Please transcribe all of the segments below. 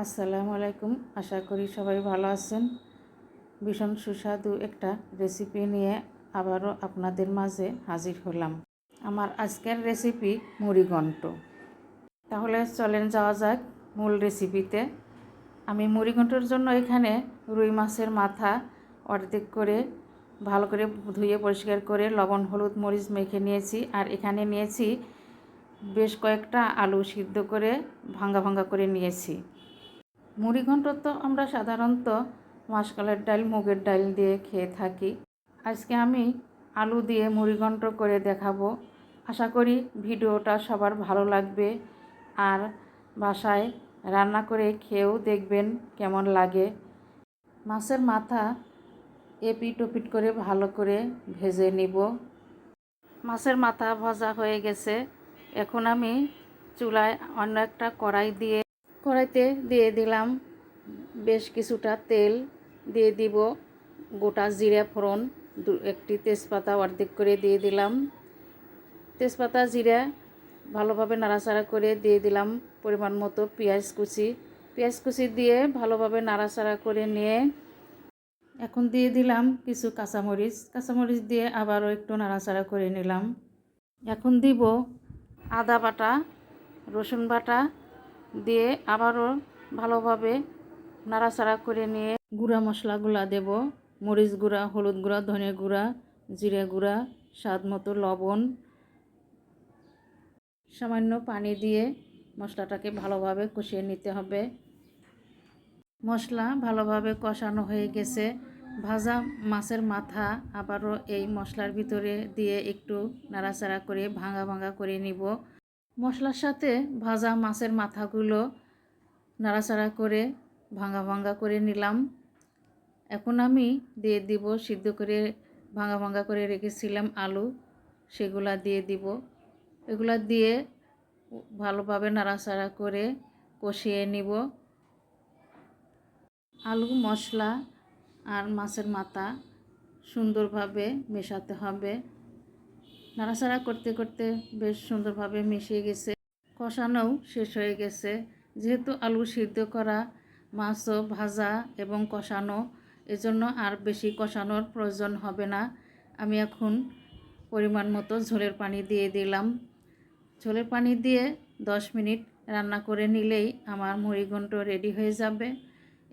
আসসালামু আলাইকুম। আশা করি সবাই ভালো আছেন। ভীষণ সুস্বাদু একটা রেসিপি নিয়ে আবারও আপনাদের মাঝে হাজির হলাম। আমার আজকের রেসিপি মুড়িঘণ্ট তাহলে চলেন যাওয়া যাক মূল রেসিপিতে আমি মুড়িঘণ্টর জন্য এখানে রুই মাছের মাথা অর্ধেক করে ভালো করে ধুয়ে পরিষ্কার করে লবণ, হলুদ, মরিচ মেখে নিয়েছি। আর এখানে নিয়েছি বেশ কয়েকটা আলু সিদ্ধ করে ভাঙ্গা ভাঙ্গা করে নিয়েছি। মুড়িঘণ্ট তো আমরা সাধারণত মাসকালের ডাল মুগের ডাল দিয়ে খেয়ে থাকি। আজকে আমি আলু দিয়ে মুড়িঘণ্ট করে দেখাবো। আশা করি ভিডিওটা সবার ভালো লাগবে আর বাসায় রান্না করে খেয়েও দেখবেন কেমন লাগে। মাছের মাথা এপিট ওপিট করে ভালো করে ভেজে নিব। মাছের মাথা ভাজা হয়ে গেছে। এখন আমি চুলায় অন্য একটা কড়াই দিয়ে কড়াইতে দিয়ে দিলাম বেশ কিছুটা তেল। দিয়ে দিব গোটা জিরা ফোড়ন একটি তেজপাতা অর্ধেক করে দিয়ে দিলাম। তেজপাতা, জিরা ভালোভাবে নাড়াচাড়া করে দিয়ে দিলাম পরিমাণ মতো পেঁয়াজ কুচি। পেঁয়াজ কুচি দিয়ে ভালোভাবে নাড়াচাড়া করে নিয়ে এখন দিয়ে দিলাম কিছু কাঁচামরিচ। কাঁচামরিচ দিয়ে আবারও একটু নাড়াচাড়া করে নিলাম। এখন দিব আদা বাটা, রসুন বাটা দিয়ে আবারও ভালোভাবে নাড়াচাড়া করে নিয়ে গুঁড়া মশলাগুলা দেব। মরিচ গুঁড়া, হলুদ গুঁড়া, ধনে গুঁড়া, জিরে গুঁড়া, স্বাদ মতো লবণ। সামান্য পানি দিয়ে মশলাটাকে ভালোভাবে কষিয়ে নিতে হবে। মশলা ভালোভাবে কষানো হয়ে গেছে। ভাজা মাছের মাথা আবারও এই মশলার ভিতরে দিয়ে একটু নাড়াচাড়া করে ভাঙা ভাঙা করে নিব। মশলার সাথে ভাজা মাছের মাথাগুলো নাড়াচাড়া করে ভাঙা ভাঙা করে নিলাম। এখন আমি দিয়ে দিব, সিদ্ধ করে ভাঙা ভাঙা করে রেখেছিলাম আলু, সেগুলা দিয়ে দিব। এগুলা দিয়ে ভালোভাবে নাড়াচাড়া করে কষিয়ে নিব। আলু, মশলা আর মাছের মাথা সুন্দরভাবে মেশাতে হবে। নাড়াচাড়া করতে করতে বেশ সুন্দরভাবে মিশিয়ে গেছে। কষানোও শেষ হয়ে গেছে। যেহেতু আলু সিদ্ধ করা, মাছও ভাজা এবং কষানো, এজন্য আর বেশি কষানোর প্রয়োজন হবে না। আমি এখন পরিমাণ মতো ঝোলের পানি দিয়ে দিলাম। ঝোলের পানি দিয়ে দশ মিনিট রান্না করে নিলেই আমার মুড়িঘণ্ট রেডি হয়ে যাবে।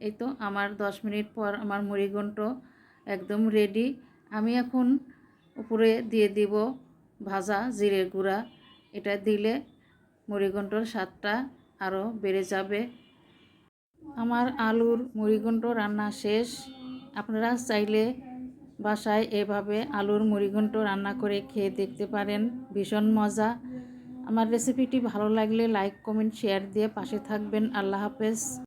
এই তো আমার দশ মিনিট পর আমার মুড়িঘণ্ট একদম রেডি। আমি এখন উপরে দিয়ে দিব ভাজা জিরে গুঁড়া, এটা দিলে মুড়িঘণ্টর স্বাদটা আরও বেড়ে যাবে। আমার আলুর মুড়িঘণ্ট রান্না শেষ। আপনারা চাইলে বাসায় এভাবে আলুর মুড়িঘণ্ট রান্না করে খেয়ে দেখতে পারেন। ভীষণ মজা। আমার রেসিপিটি ভালো লাগলে লাইক, কমেন্ট, শেয়ার দিয়ে পাশে থাকবেন। আল্লাহ হাফেজ।